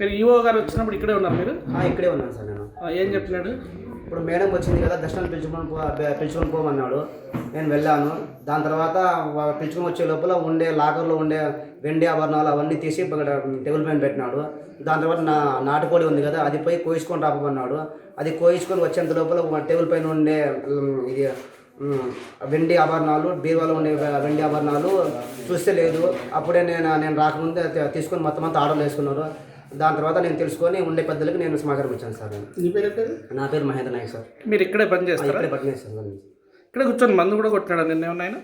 మీరు ఈఓ గారు వచ్చినప్పుడు ఇక్కడే ఉన్నారు మీరు? ఆ, ఇక్కడే ఉన్నాను సార్ నేను. ఆ, ఏం చెప్పినాడు ఇప్పుడు మేడం వచ్చింది కదా దర్శనం పిలుచుకొని పో పిలుచుకొని పోమన్నాడు. నేను వెళ్ళాను. దాని తర్వాత వా- పిలుచుకొని వచ్చే లోపల ఉండే లాకర్లో ఉండే వెండి ఆభరణాలు అవన్నీ తీసి ఇక్కడ టేబుల్ పైన పెట్టినాడు. దాని తర్వాత నా నాటుకోడి ఉంది కదా అది పోయి కోయించుకొని రాపమన్నాడు. అది కోయించుకొని వచ్చేంత లోపల మా టేబుల్ పైన ఉండే ఉమ్, ఇది ఉమ్, వెండి ఆభరణాలు బీరువాలో ఉండే వె- వెండి ఆభరణాలు చూస్తే లేదు. అప్పుడే నేను నేను రాకముందే తే- తీసుకొని మొత్తం అంతా ఆర్డర్లు వేసుకున్నారు. దాని తర్వాత నేను తెలుసుకొని ఉండే పెద్దలకి నేను సమాచారం ఇచ్చాను సార్. నేను. నీ పేరు పేరు నా పేరు మహేంద్ర నాయక్ సార్. మీరు ఇక్కడే పని చేస్తారా? ఇక్కడే ఇక్కడ కూర్చొని మందు కూడా కొట్టినాడా నిన్న ఏమన్నా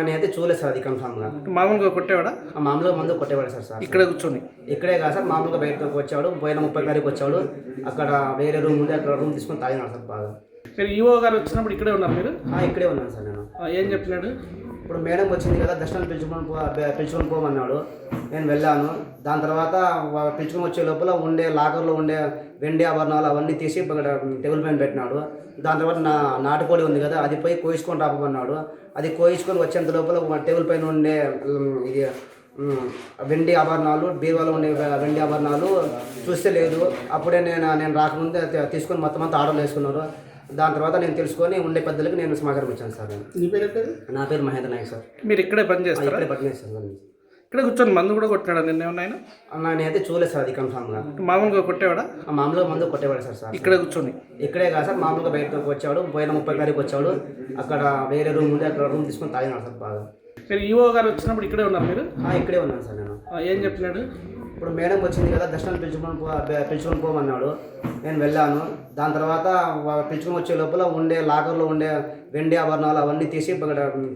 నేనైతే చూడలేదు సార్ అది కన్ఫామ్గా మామూలుగా కొట్టేవాడా? ఆ మామూలుగా మందు కొట్టేవాడు సార్ సార్. ఇక్కడే కూర్చొని. ఇక్కడే కాదు సార్ మామూలుగా బయటకు వచ్చాడు పోయిన ముప్పై తారీఖు వచ్చాడు అక్కడ వేరే రూమ్ ఉంటే అక్కడ రూమ్ తీసుకొని తాగినాడు సార్ బాగా. మీరు ఈఓ గారు వచ్చినప్పుడు ఇక్కడే ఉన్నారు మీరు? ఆ, ఇక్కడే ఉన్నాను సార్ నేను. ఆ, ఏం చెప్పినాడు? ఇప్పుడు మేడం వచ్చింది కదా దర్శనం పిలుచుకొని పో పిలుచుకొని పోమన్నాడు. నేను వెళ్ళాను. దాని తర్వాత పిలుచుకొని వచ్చే లోపల ఉండే లాకర్లో ఉండే వెండి ఆభరణాలు అవన్నీ తీసి ఇక్కడ టేబుల్ పైన పెట్టినాడు. దాని తర్వాత నా నాటుకోడి ఉంది కదా అది పోయి కోయించుకొని రాపమన్నాడు. అది కోయించుకొని వచ్చేంత లోపల టేబుల్ పైన ఉండే ఇది వెండి ఆభరణాలు బీరువాలో ఉండే వెండి ఆభరణాలు చూస్తే లేదు. అప్పుడే నేను నేను రాకముందే తీసుకొని మొత్తం అంతా ఆర్డర్లు వేసుకున్నారు. దాని తర్వాత నేను తెలుసుకొని ఉండే పెద్దలకి నేను సమాచారం ఇచ్చాను సార్. నేను. నీ పేరు నా పేరు మహేంద్ర నాయక్ సార్. మీరు ఇక్కడే పని చేస్తారా? ఇక్కడే సార్ ఇక్కడ కూర్చొని మందు కూడా కొట్టినాడా నిన్న? అన్న నేనైతే చూడలేదు సార్ అది కన్ఫామ్గా మామూలుగా కొట్టేవాడా? ఆ మామూలుగా మందు కొట్టేవాడు సార్ సార్. ఇక్కడే కూర్చొని. ఇక్కడే కాదు సార్ మామూలుగా బయటకు వచ్చాడు పోయిన ముప్పై తారీఖు వచ్చాడు. అక్కడ వేరే రూమ్ ఉంటే అక్కడ రూమ్ తీసుకొని తాగినాడు సార్ బాగా. మీరు ఈఓ గారు వచ్చినప్పుడు ఇక్కడే ఉన్నారు మీరు? ఆ, ఇక్కడే ఉన్నాను సార్ నేను. ఆ, ఏం చెప్పినాడు? ఇప్పుడు మేడం వచ్చింది కదా దర్శనం పిలుచుకొని పో పిలుచుకొని పోమన్నాడు. నేను వెళ్ళాను. దాని తర్వాత పిలుచుకొని వచ్చే లోపల ఉండే లాకర్లో ఉండే వెండి ఆభరణాలు అవన్నీ తీసి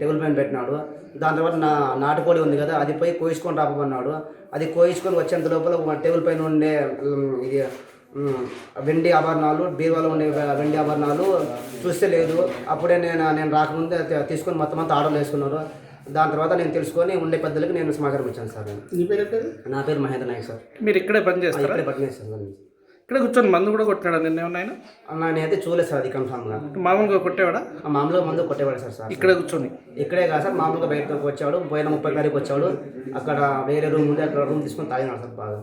టేబుల్ పైన పెట్టినాడు. దాని తర్వాత నా నాటుకోడి ఉంది కదా అది పోయి కోయించుకొని రాపమన్నాడు. అది కోయించుకొని వచ్చేంత లోపల టేబుల్ పైన ఉండే ఇది వెండి ఆభరణాలు బీరువాలో ఉండే వెండి ఆభరణాలు చూస్తే లేదు. అప్పుడే నేను నేను రాకముందే తీసుకొని మొత్తం అంతా ఆర్డర్లు వేసుకున్నారు. దాని తర్వాత నేను తెలుసుకొని ఉండే పెద్దలకి నేను సమాచారం ఇచ్చాను సార్. నీ పేరు పేరు నా పేరు మహేంద్ర నాయక్ సార్. మీరు ఇక్కడే పని ఆ, చేస్తారా? ఇక్కడే ఇక్కడ కూర్చొని మందు కూడా కొట్టినాడా నిన్న ఏమన్నా ఆయన? నేనైతే చూడలేదు సార్ అది కన్ఫామ్గా మామూలుగా కొట్టేవాడా? ఆ మామూలుగా మందు కొట్టేవాడు సార్ సార్. ఇక్కడే కూర్చొని. ఇక్కడే కాదు సార్ మామూలుగా బయటకు వచ్చాడు పోయిన ముప్పై తారీఖు వచ్చాడు అక్కడ వేరే రూమ్ ఉంటే అక్కడ రూమ్ తీసుకొని తాగినాడు సార్ బాగా.